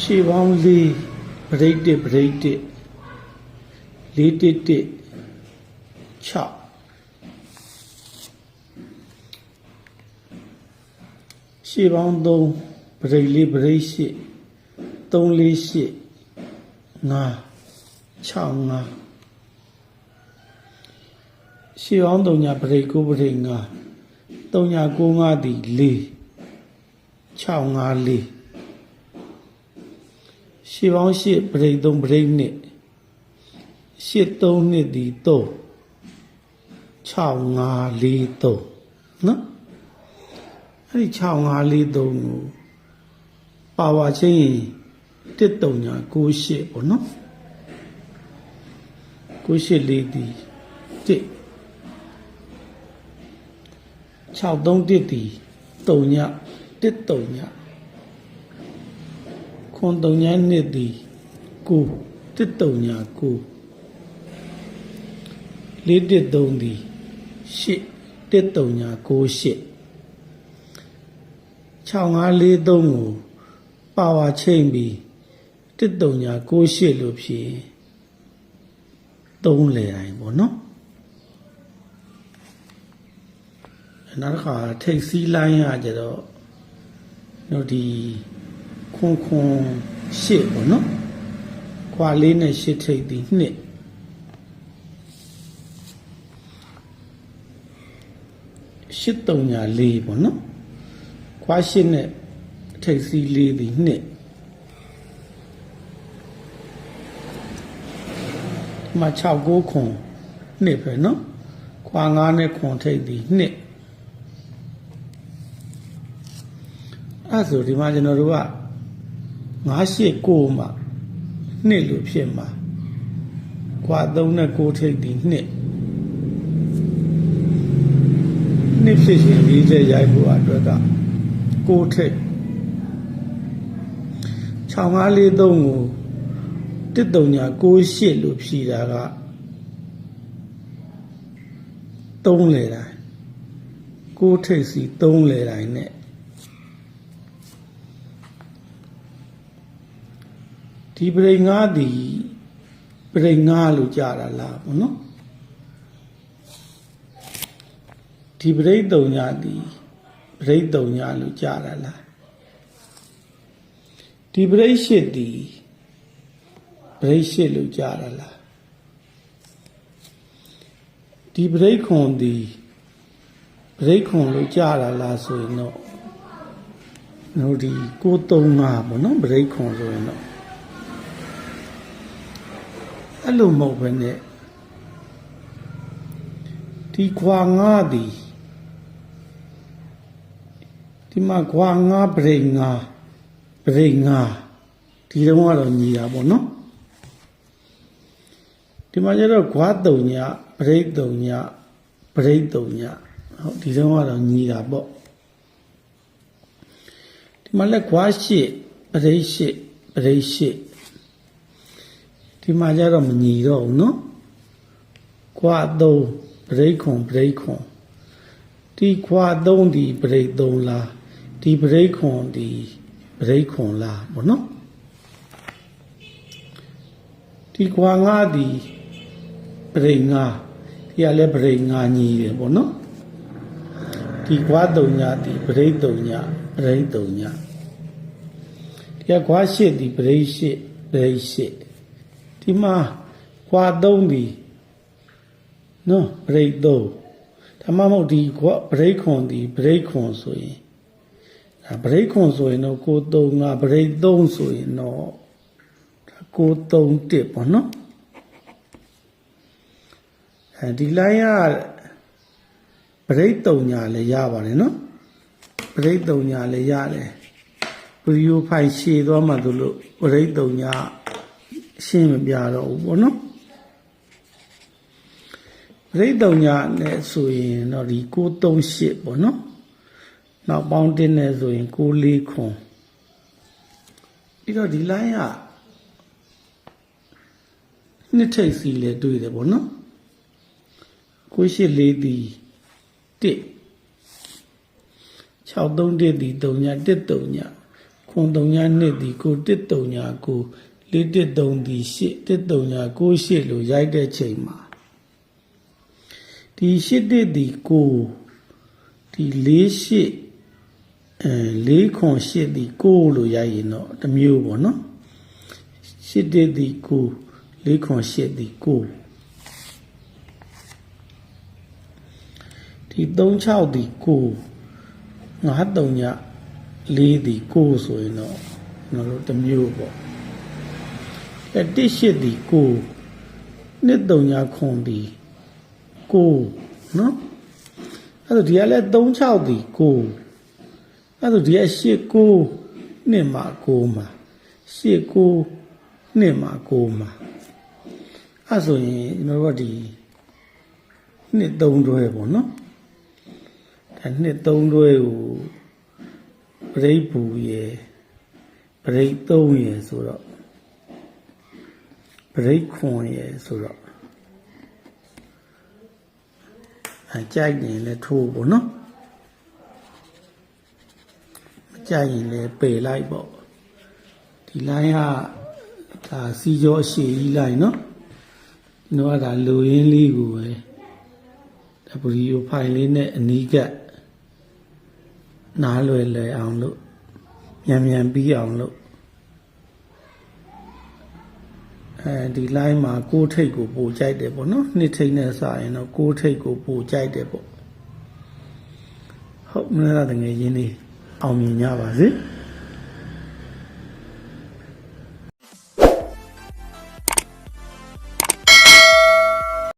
ရှေးပေါင်းလေးပရိတ်တစ်ပရိတ်တစ်လေးတစ်တစ်6ရှေးပေါင်း3ပရိတ်လေးပရိတ်8 3လေး8 5 6 5ရှေးပေါင်း3ညာပရိတ်9ပရိတ်5 3ညာ9 5ဒီ4 6 5 4 ရှေးပေါင်း8ပရိတ်3ပရိတ်2 8 3နှစ်ဒီ3 6 5 4 3နော်အဲ့ဒီ6 5 4 3ကိုပါဝါချင်းရင်တစ်တုံညာ9 8ပေါ့နော်9 8လေးဒီတစ်6 3တစ်ဒီ3ညတစ်တုံညာ ခွန်တုံညာနှစ်ဒီ9တစ်တုံညာ9လေးတစ်သုံးဒီ8တစ်တုံညာ9 8 6543ကိုပါဝါချိန်ပြီးတစ်တုံညာ68လို့ဖြစ်3လေတိုင်းပေါ့နော်နောက်တစ်ခါထိတ်စီးလိုင်းရကြတော့တို့ဒီ ခွန်ခွန်ရှစ်ပေါ့နော်ခွာလေးနဲ့ရှစ်ထိပ်ပြီးနှစ်ရှစ်တုံညာလေးပေါ့နော်ခွာရှစ်နဲ့ထိပ်စီလေးပြီးနှစ်မှာ6 9ခွန်နှစ်ပဲနော်ခွာ9နဲ့ခွန်ထိပ်ပြီးနှစ်အဲ့ဆိုဒီမှာကျွန်တော်တို့က 9 8 9မှာနှစ်လို့ဖြစ်မှာခွာ3နဲ့9ထိတ်သည်နှစ်နှစ်ဖြစ်ရှင်40ရိုက်ဖို့အတွက်ကကိုထိတ်6543ကိုတစ်တုံညာ68လို့ဖြီးတာက3လေတိုင်းကိုထိတ်စီ3လေတိုင်းနဲ့ ဒီပရိငါးဒီပရိငါးလို့ကြာတာလားဘောနော်ဒီပရိတုံညာဒီပရိတ်တုံညာလို့ကြားရလားဒီပရိတ်ရှိတီပရိတ်ရှိလို့ကြားရလားဒီပရိတ်ခွန်ဒီပရိတ်ခွန်လို့ကြားရလားဆိုရင်တော့တို့ဒီ635ပေါ့နော်ပရိတ်ခွန်ဆိုရင်တော့ အဲ့လိုမဟုတ်ဘဲနဲ့ဒီခွာငါဒီဒီမှာခွာငါပရိငါပရိငါဒီတော့ကတော့ညီတာပေါ့နော်ဒီမှာကျတော့ခွာတုံညပရိတုံညပရိတုံညဟုတ်ဒီတော့ကတော့ညီတာပေါ့ဒီမှာလက်ခွာရှိပရိရှိပရိရှိ ဒီမှာကျတော့မညီတော့ဘူးနော်ခွာသုံးပရိခွန်ပရိခွန်ဒီခွာသုံးဒီပရိသုံးလားဒီပရိခွန်ဒီပရိခွန်လားဘောနော်ဒီခွာငါဒီပရိငါဒီကလည်းပရိငါညီတယ်ဘောနော်ဒီခွာတုံညာဒီပရိတုံညာပရိတုံညာဒီကခွာရှစ်ဒီပရိရှစ်ပရိရှစ် ဒီမှာခွာသုံးဒီနော်ပရိသုံးဒါမှမဟုတ်ဒီခွာပရိခွန်ဒီပရိခွန်ဆိုရင်ဒါပရိခွန်ဆိုရင်တော့ကိုသုံးငါပရိသုံးဆိုရင်တော့ကိုသုံးတစ်ပေါ့နော်အဲဒီလိုင်းရပရိတုံညာလည်းရပါတယ်နော်ပရိတုံညာလည်းရတယ်ဗီဒီယိုဖိုင်ရှည်သွားမှတို့လို့ပရိတုံညာ ရှင်းမပြတော့ဘူးပေါ့နော်ပရိတုံညာနဲ့ဆိုရင်တော့ဒီ638ပေါ့နော်နောက်ပေါင်းတင်းနဲ့ဆိုရင်64ခွန်ပြီးတော့ဒီ line ကနှစ်ထိပ်စီလဲတွေ့တယ်ပေါ့နော်984ဒီ1 63တစ်ဒီ3ည1 3ညခွန်တုံညာနှစ်ဒီကိုတစ်တုံညာကိုလေး တစ်တုံဒီရှစ်တစ်တုံညာကိုရှစ်လို့ရိုက်တဲ့ချိန်မှာဒီရှစ်တစ်ဒီကိုဒီလေးရှစ်အဲလေးခွန်ရှစ်ဒီကိုလို့ရိုက်ရင်တော့တစ်မျိုးပေါ့နော်ရှစ်တစ်ဒီကိုလေးခွန်ရှစ်ဒီကိုဒီ36ဒီကိုငါးတုံညာလေးဒီကိုဆိုရင်တော့ကျွန်တော်တို့တစ်မျိုးပေါ့ အဲတစ်ရှစ်ဒီကိုနှစ်တုံညာခွန်ဒီကိုနော်အဲ့ဒါဒီကလည်း36ဒီကိုအဲ့ဒါဒီကရှစ်ကိုနှစ်မှာကိုမှာရှစ်ကိုနှစ်မှာကိုမှာအဲ့ဆိုရင်ကျွန်တော်တို့ကဒီနှစ်သုံးတွဲပေါ့နော်ဒါနှစ်သုံးတွဲကိုပရိပူရယ်ပရိသုံးရယ်ဆိုတော့ ပရိခွန်ရယ်ဆိုတော့အကြိုက်ရင်လည်းထိုးပေါ့နော်မကြိုက်ရင်လည်းပယ်လိုက်ပေါ့ဒီလိုင်းကဒါစီကြောအရှိကြီးလိုက်နော်ကျွန်တော်ကဒါလူရင်းလေးကိုပဲဒါဗီဒီယိုဖိုင်လေးနဲ့အနီးကပ်နားလွယ်လွယ်အောင်လို့မြန်မြန်ပြီးအောင်လို့ အဲဒီ line မှာကိုးထိတ်ကိုပို့ကြိုက်တယ်ပေါ့နော်နှစ်ထိတ်နဲ့စရင်တော့ကိုးထိတ်ကိုပို့ကြိုက်တယ်ပေါ့ဟုတ်မလားတကယ်ရင်းလေးအောင်မြင်ကြပါစေ။